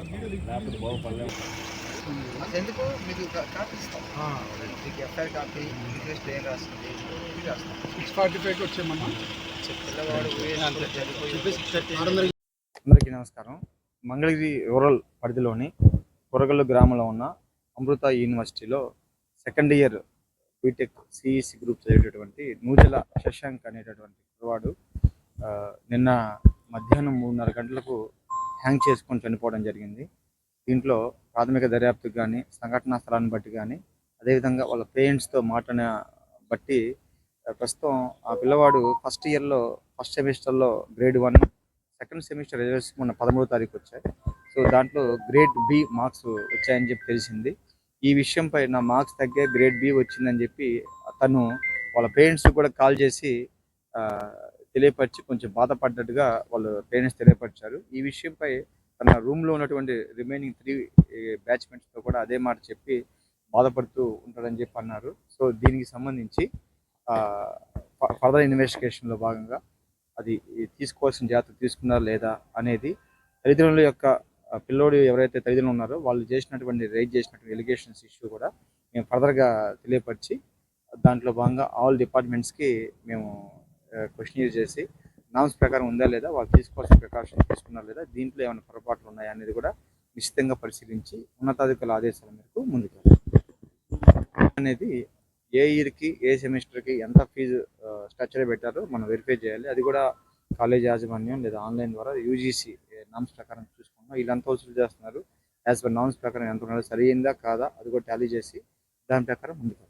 మీకు కాపీ ఇస్తాం. మీకు ఎఫ్ఐఆర్ కాపీ రిక్వెస్ట్ ఏం రాస్తుంది? రాస్తాం. సిక్స్ ఫార్టీ ఫైవ్కి వచ్చామమ్మా పిల్లవాడు అందరికీ నమస్కారం. మంగళగిరి రూరల్ పరిధిలోని కొరగల్లు గ్రామంలో ఉన్న అమృత యూనివర్సిటీలో second year B Tech CEC group చదివేటటువంటి Nujala Shashank అనేటటువంటి కుర్రవాడు నిన్న మధ్యాహ్నం మూడున్నర గంటలకు హ్యాంగ్ చేసుకొని చనిపోవడం జరిగింది. దీంట్లో ప్రాథమిక దర్యాప్తుకు కానీ సంఘటనా స్థలాన్ని బట్టి కానీ అదేవిధంగా వాళ్ళ పేరెంట్స్తో మాటను బట్టి ప్రస్తుతం ఆ పిల్లవాడు ఫస్ట్ ఇయర్లో ఫస్ట్ సెమిస్టర్లో grade one second semester results మొన్న పదమూడో తారీఖు వచ్చాయి సో దాంట్లో గ్రేడ్ బి మార్క్స్ వచ్చాయని చెప్పి తెలిసింది. ఈ విషయంపై నా మార్క్స్ తగ్గే గ్రేడ్ బి వచ్చిందని చెప్పి తను వాళ్ళ పేరెంట్స్ కూడా కాల్ చేసి తెలియపరిచి కొంచెం బాధపడ్డట్టుగా వాళ్ళు పేరెంట్స్ తెలియపరిచారు. ఈ విషయంపై తన రూమ్లో ఉన్నటువంటి రిమైనింగ్ త్రీ బ్యాచ్మెంట్స్తో కూడా అదే మాట చెప్పి బాధపడుతూ ఉంటాడని చెప్పి అన్నారు. సో దీనికి సంబంధించి ఫర్దర్ ఇన్వెస్టిగేషన్లో భాగంగా అది తీసుకోవాల్సిన జాగ్రత్త తీసుకున్నారా లేదా అనేది తల్లిదండ్రుల యొక్క పిల్లోడు ఎవరైతే తల్లిదండ్రులు ఉన్నారో వాళ్ళు చేసినటువంటి రైజ్ చేసినటువంటి ఎలిగేషన్స్ ఇష్యూ కూడా మేము ఫర్దర్గా తెలియపరిచి దాంట్లో భాగంగా ఆల్ డిపార్ట్మెంట్స్కి మేము క్వశ్చన్ చేసి నామ్స్ ప్రకారం ఉందా లేదా వాళ్ళు తీసుకోవాల్సిన ప్రికాషన్ తీసుకున్నారా లేదా దీంట్లో ఏమైనా పొరపాట్లు ఉన్నాయా అనేది కూడా నిశ్చితంగా పరిశీలించి ఉన్నతాధికారుల ఆదేశాల మేరకు ముందుకు అనేది ఏ ఇయర్కి ఏ సెమిస్టర్కి ఎంత ఫీజు స్ట్రక్చర్ పెట్టారో మనం వెరిఫై చేయాలి. అది కూడా కాలేజ్ యాజమాన్యం లేదా ఆన్లైన్ ద్వారా యూజీసీ నామ్స్ ప్రకారం చూసుకున్నాం వీళ్ళంతా వసూలు చేస్తున్నారు. యాజ్ పర్ నామ్స్ ప్రకారం ఎంత ఉన్నారో సరి అయిందా కాదా అది కూడా టాలీ చేసి దాని ప్రకారం ముందుకు